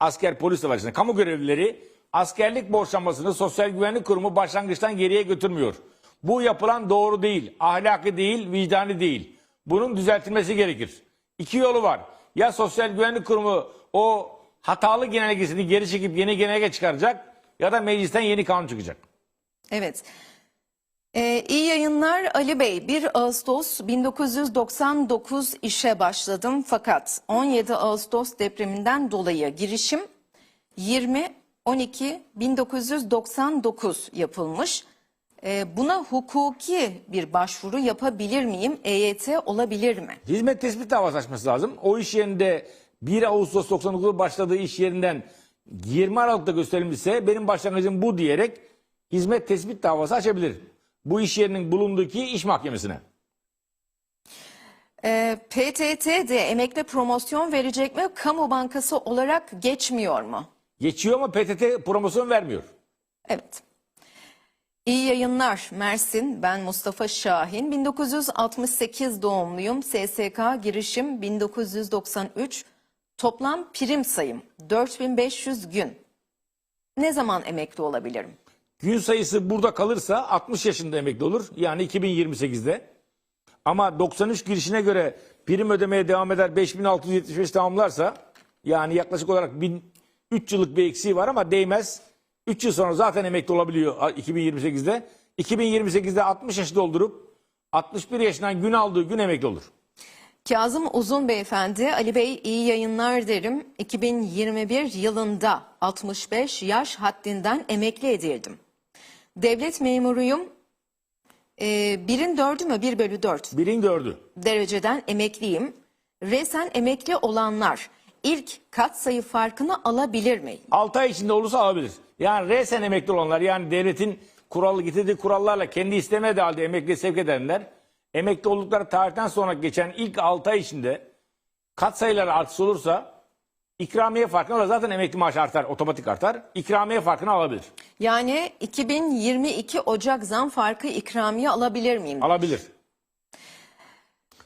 asker polis savaşında kamu görevlileri askerlik borçlanmasını Sosyal Güvenlik Kurumu başlangıçtan geriye götürmüyor. Bu yapılan doğru değil, ahlaki değil, vicdani değil. Bunun düzeltilmesi gerekir. İki yolu var. Ya Sosyal Güvenlik Kurumu o hatalı genelgesini geri çekip yeni genelge çıkaracak ya da meclisten yeni kanun çıkacak. Evet. Ee, iyi yayınlar Ali Bey. 1 Ağustos 1999 işe başladım fakat 17 Ağustos depreminden dolayı girişim 20 12 1999 yapılmış. Ee, buna hukuki bir başvuru yapabilir miyim? EYT olabilir mi? Hizmet tespit davası açması lazım. O iş yerinde 1 Ağustos 99'da başladığı iş yerinden 20 Aralık'ta gösterilmişse benim başlangıcım bu diyerek hizmet tespit davası açabilir. Bu iş yerinin bulunduğu ki iş mahkemesine. Ee, PTT de emekli promosyon verecek mi? Kamu bankası olarak geçmiyor mu? Geçiyor ama PTT promosyon vermiyor. Evet. İyi yayınlar Mersin. Ben Mustafa Şahin. 1968 doğumluyum. SSK girişim 1993. Toplam prim sayım 4500 gün. Ne zaman emekli olabilirim? Gün sayısı burada kalırsa 60 yaşında emekli olur. Yani 2028'de. Ama 93 girişine göre prim ödemeye devam eder 5675 tamamlarsa yani yaklaşık olarak 1000 3 yıllık bir eksiği var ama değmez. 3 yıl sonra zaten emekli olabiliyor 2028'de. 2028'de 60 yaşı doldurup 61 yaşından gün aldığı gün emekli olur. Kazım Uzun Beyefendi, Ali Bey iyi yayınlar derim. 2021 yılında 65 yaş haddinden emekli edildim. Devlet memuruyum. Ee, birin dördü mü? Bir bölü dört. Birin gördü. dereceden emekliyim. Resen emekli olanlar ilk kat sayı farkını alabilir mi? 6 ay içinde olursa alabilir. Yani resen emekli olanlar yani devletin kuralı getirdiği kurallarla kendi istemediği halde emekliye sevk edenler emekli oldukları tarihten sonra geçen ilk 6 ay içinde kat sayıları artış olursa ikramiye farkını alır. Zaten emekli maaşı artar, otomatik artar. İkramiye farkını alabilir. Yani 2022 Ocak zam farkı ikramiye alabilir miyim? Alabilir.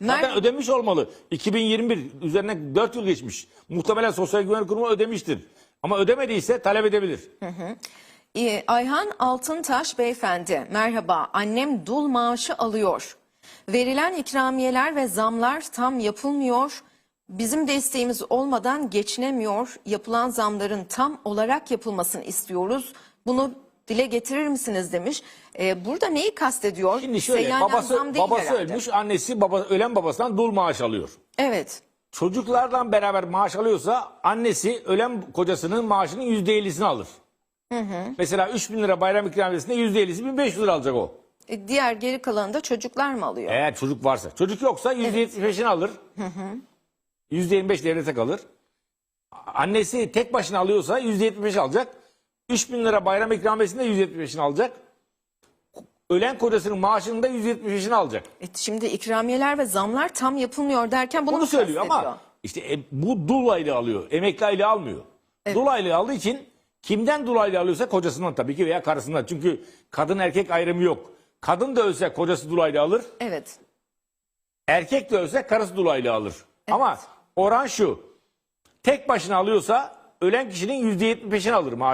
Zaten ödemiş olmalı. 2021 üzerine 4 yıl geçmiş. Muhtemelen Sosyal Güvenlik Kurumu ödemiştir. Ama ödemediyse talep edebilir. Ee, Ayhan Altıntaş beyefendi merhaba annem dul maaşı alıyor. Verilen ikramiyeler ve zamlar tam yapılmıyor. Bizim desteğimiz olmadan geçinemiyor. Yapılan zamların tam olarak yapılmasını istiyoruz. Bunu dile getirir misiniz demiş. Ee, burada neyi kastediyor? Şimdi şöyle Seyyanen babası, babası herhalde. ölmüş annesi baba, ölen babasından dul maaş alıyor. Evet. Çocuklardan beraber maaş alıyorsa annesi ölen kocasının maaşının yüzde ellisini alır. Hı hı. Mesela 3 bin lira bayram ikramiyesinde yüzde ellisi 1500 lira alacak o. E, diğer geri kalanı da çocuklar mı alıyor? Eğer çocuk varsa. Çocuk yoksa yüzde yetmiş alır. Hı hı. %25 devlete kalır. Annesi tek başına alıyorsa %75 alacak. 3 bin lira bayram ikramiyesinde %75'ini alacak. Ölen kocasının maaşını da %75'ini alacak. E şimdi ikramiyeler ve zamlar tam yapılmıyor derken bunu, bunu söylüyor ama işte e, bu dolaylı alıyor. Emekli aile almıyor. Evet. Dolaylı aldığı için kimden dolaylı alıyorsa kocasından tabii ki veya karısından. Çünkü kadın erkek ayrımı yok. Kadın da ölse kocası dolaylı alır. Evet. Erkek de ölse karısı dolaylı alır. Evet. Ama oran şu. Tek başına alıyorsa ölen kişinin yüzde yetmiş beşini alır maaş